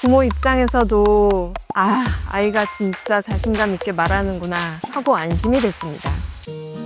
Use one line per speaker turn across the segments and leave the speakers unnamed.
부모 입장에서도 아, 아이가 진짜 자신감 있게 말하는구나 하고 안심이 됐습니다.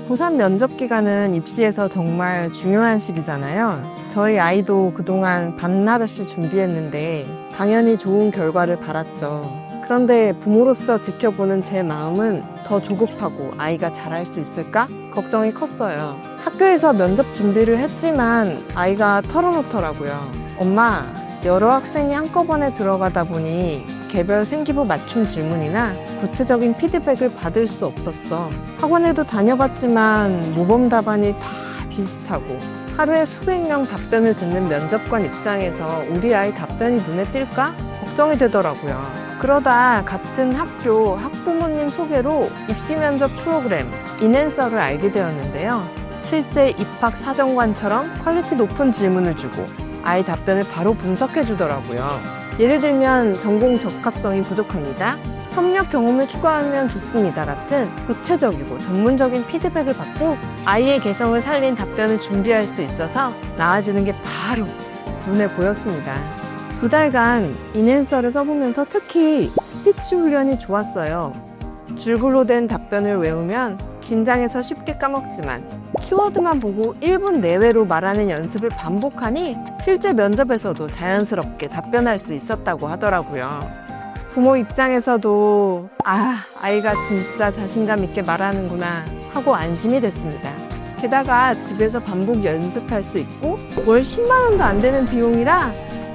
고3 면접 기간은 입시에서 정말 중요한 시기잖아요. 저희 아이도 그동안 밤낮 없이 준비했는데 당연히 좋은 결과를 바랐죠. 그런데 부모로서 지켜보는 제 마음은 더 조급하고 아이가 잘할 수 있을까? 걱정이 컸어요. 학교에서 면접 준비를 했지만 아이가 털어놓더라고요. 엄마, 여러 학생이 한꺼번에 들어가다 보니 개별 생기부 맞춤 질문이나 구체적인 피드백을 받을 수 없었어. 학원에도 다녀봤지만 모범 답안이 다 비슷하고 하루에 수백 명 답변을 듣는 면접관 입장에서 우리 아이 답변이 눈에 띌까? 걱정이 되더라고요. 그러다 같은 학교 학부모님 소개로 입시 면접 프로그램 인앤서를 알게 되었는데요. 실제 입학 사정관처럼 퀄리티 높은 질문을 주고 아이 답변을 바로 분석해 주더라고요. 예를 들면 전공 적합성이 부족합니다. 협력 경험을 추가하면 좋습니다. 같은 구체적이고 전문적인 피드백을 받고 아이의 개성을 살린 답변을 준비할 수 있어서 나아지는 게 바로 눈에 보였습니다. 두 달간 인앤서를 써보면서 특히 스피치 훈련이 좋았어요. 줄글로 된 답변을 외우면 긴장해서 쉽게 까먹지만 키워드만 보고 1분 내외로 말하는 연습을 반복하니 실제 면접에서도 자연스럽게 답변할 수 있었다고 하더라고요. 부모 입장에서도 아, 아이가 진짜 자신감 있게 말하는구나 하고 안심이 됐습니다. 게다가 집에서 반복 연습할 수 있고 월 10만 원도 안 되는 비용이라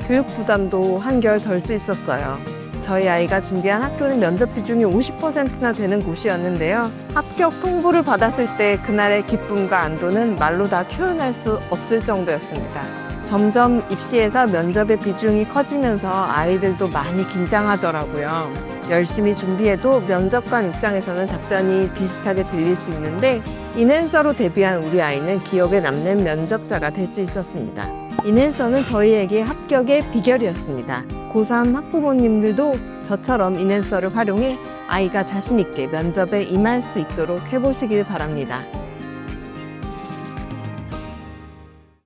교육 부담도 한결 덜 수 있었어요. 저희 아이가 준비한 학교는 면접 비중이 50%나 되는 곳이었는데요. 합격 통보를 받았을 때 그날의 기쁨과 안도는 말로 다 표현할 수 없을 정도였습니다. 점점 입시에서 면접의 비중이 커지면서 아이들도 많이 긴장하더라고요. 열심히 준비해도 면접관 입장에서는 답변이 비슷하게 들릴 수 있는데 인앤서로 데뷔한 우리 아이는 기억에 남는 면접자가 될 수 있었습니다. 인앤서는 저희에게 합격의 비결이었습니다. 고3 학부모님들도 저처럼 인앤서를 활용해 아이가 자신있게 면접에 임할 수 있도록 해보시길 바랍니다.